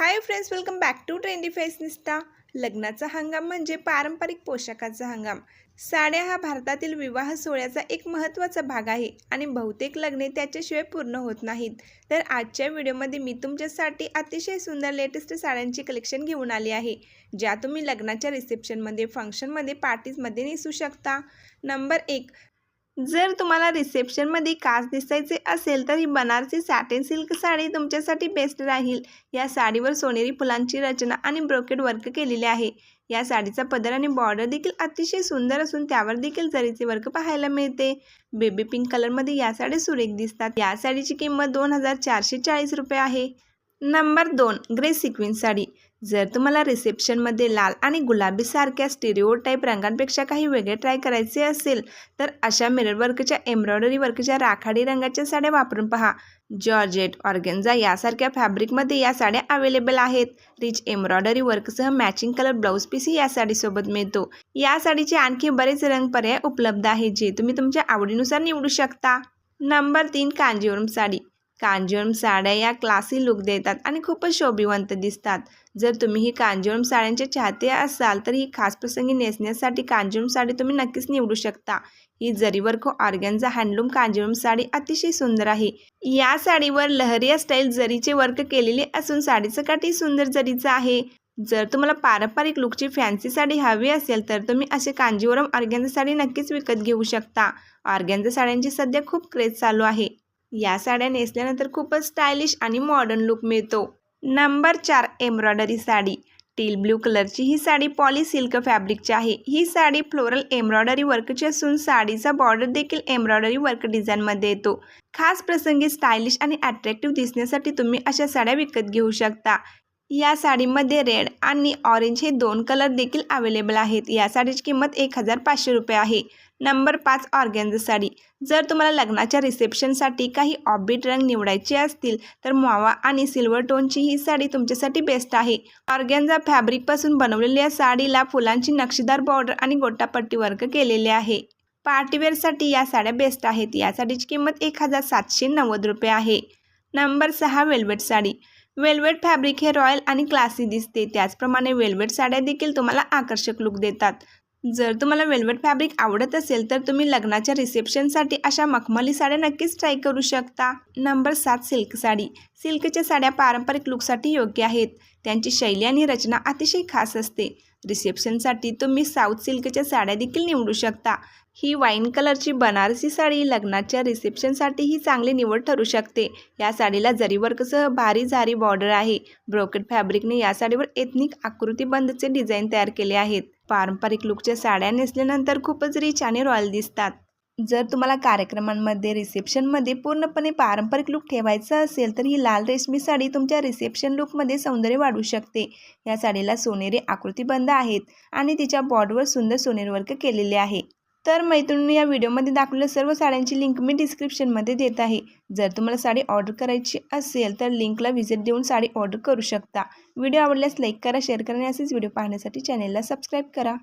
Hi friends welcome back to trendy fashionista लग्नाचा हंगाम म्हणजे पारंपरिक पोशाखाचा हंगाम. साड्या हा भारतातील विवाह सोहळ्याचा एक महत्त्वाचा भाग आहे आणि बहुतेक लग्ने त्याच्याशिवाय पूर्ण होत नाहीत. तर आजच्या व्हिडिओमध्ये मी तुमच्यासाठी अतिशय सुंदर लेटेस्ट साड्यांची कलेक्शन घेऊन आली आहे ज्या तुम्ही लग्नाच्या रिसेप्शनमध्ये फंक्शनमध्ये पार्टीजमध्ये नेसू शकता. नंबर एक जर तुम्हाला रिसेप्शनमध्ये काच दिसायचे असेल तर ही बनारसी सॅटिन सिल्क साडी तुमच्यासाठी बेस्ट राहील. या साडीवर सोनेरी फुलांची रचना आणि ब्रोकेड वर्क केलेले आहे. या साडीचा पदर आणि बॉर्डर देखील अतिशय सुंदर असून त्यावर देखील जरीचे वर्क पाहायला मिळते. बेबी पिंक कलरमध्ये या साडी सुरेख दिसतात. या साडीची किंमत दोन हजार चारशे चाळीस रुपये आहे. नंबर दोन ग्रे सिक्विन साडी. जर तुम्हाला रिसेप्शनमध्ये लाल आणि गुलाबीसारख्या स्टिरिओ टाईप रंगांपेक्षा काही वेगळे ट्राय करायचे असेल तर अशा मिरर वर्कच्या एम्ब्रॉयडरी वर्कच्या राखाडी रंगाच्या साड्या वापरून पहा. जॉर्जेट ऑर्गेन्झा यासारख्या फॅब्रिकमध्ये या साड्या अवेलेबल आहेत. रिच एम्ब्रॉयडरी वर्कसह मॅचिंग कलर ब्लाऊज पीसही या साडीसोबत मिळतो. या साडीचे आणखी बरेच रंग पर्याय उपलब्ध आहेत जे तुम्ही तुमच्या आवडीनुसार निवडू शकता. नंबर तीन कांजीवरम साडी. कांजीवरम साड्या या क्लासी लुक देतात आणि खूपच शोभिवंत दिसतात. जर तुम्ही ही कांजीवरम साड्यांचे चाहते असाल तर ही खास प्रसंगी नेसण्यासाठी कांजीवरम साडी तुम्ही नक्कीच निवडू शकता. ही जरीवर खो ऑर्गॅन्झा हँडलूम कांजीवरम साडी अतिशय सुंदर आहे. या साडीवर लहरिया स्टाईल जरीचे वर्क केलेले असून साडीचं काठी सुंदर जरीचं आहे. जर तुम्हाला पारंपरिक लुकची फॅन्सी साडी हवी असेल तर तुम्ही असे कांजीवरम ऑर्गॅन्झा साडी नक्कीच विकत घेऊ शकता. ऑर्गॅन्झा साड्यांची सध्या खूप क्रेज चालू आहे. या साड्या नेसल्यानंतर खूपच स्टायलिश आणि मॉडर्न लुक मिळतो. नंबर चार एम्ब्रॉयडरी साडी. टील ब्लू कलरची ही साडी पॉली सिल्क फॅब्रिकची आहे. ही साडी फ्लोरल एम्ब्रॉयडरी वर्कची असून साडीचा बॉर्डर देखील एम्ब्रॉयडरी वर्क डिझाईनमध्ये येतो. खास प्रसंगी स्टायलिश आणि अट्रॅक्टिव्ह दिसण्यासाठी तुम्ही अशा साड्या विकत घेऊ शकता. या साडीमध्ये रेड आणि ऑरेंज हे दोन कलर देखील अवेलेबल आहेत. या साडीची किंमत एक हजार पाचशे रुपये आहे. नंबर पाच ऑर्गॅन्झा साडी. जर तुम्हाला लग्नाच्या रिसेप्शनसाठी काही ऑबिट रंग निवडायचे असतील तर मावा आणि सिल्वर टोनची ही साडी तुमच्यासाठी बेस्ट आहे. ऑर्गॅन्झा फॅब्रिकपासून बनवलेल्या साडीला फुलांची नक्षीदार बॉर्डर आणि गोटापट्टी वर्क केलेले आहे. पार्टीवेअरसाठी या साड्या बेस्ट आहेत. या साडीची किंमत एक हजार सातशे नव्वद रुपये आहे. नंबर सहा वेल्वेट साडी. वेल्वेट फॅब्रिक हे रॉयल आणि क्लासी दिसते. त्याचप्रमाणे वेल्वेट साड्या देखील तुम्हाला आकर्षक लुक देतात. जर तुम्हाला वेल्वेट फॅब्रिक आवडत असेल तर तुम्ही लग्नाच्या रिसेप्शनसाठी अशा मखमली साड्या नक्कीच ट्राय करू शकता. नंबर सात सिल्क साडी. सिल्कच्या साड्या पारंपरिक लुकसाठी योग्य आहेत. त्यांची शैली आणि रचना अतिशय खास असते. रिसेप्शनसाठी तुम्ही साऊथ सिल्कच्या साड्या देखील निवडू शकता. ही वाईन कलरची बनारसी साडी लग्नाच्या रिसेप्शनसाठी ही चांगली निवड ठरू शकते. या साडीला जरीवर्कसह भारी झारी बॉर्डर आहे. ब्रोकेट फॅब्रिकने या साडीवर एथनिक आकृतीबंदचे डिझाईन तयार केले आहेत. पारंपरिक लुकच्या साड्या नेसल्यानंतर खूपच रिच आणि रॉयल दिसतात. जर तुम्हाला कार्यक्रमांमध्ये रिसेप्शनमध्ये पूर्णपणे पारंपरिक लुक ठेवायचा असेल तर ही लाल रेशमी साडी तुमच्या रिसेप्शन लुकमध्ये सौंदर्य वाढू शकते. या साडीला सोनेरी आकृतीबंद आहेत आणि तिच्या बॉर्डवर सुंदर सोनेरी वर्क केलेले आहे. तर मैत्रिणी या व्हिडिओमध्ये दाखवलेल्या सर्व साड्यांची लिंक मी डिस्क्रिप्शनमध्ये देत आहे. जर तुम्हाला साडी ऑर्डर करायची असेल तर लिंकला व्हिजिट देऊन साडी ऑर्डर करू शकता. व्हिडिओ आवडल्यास लाईक करा शेअर करा आणि असेच व्हिडिओ पाहण्यासाठी चॅनेलला सबस्क्राईब करा.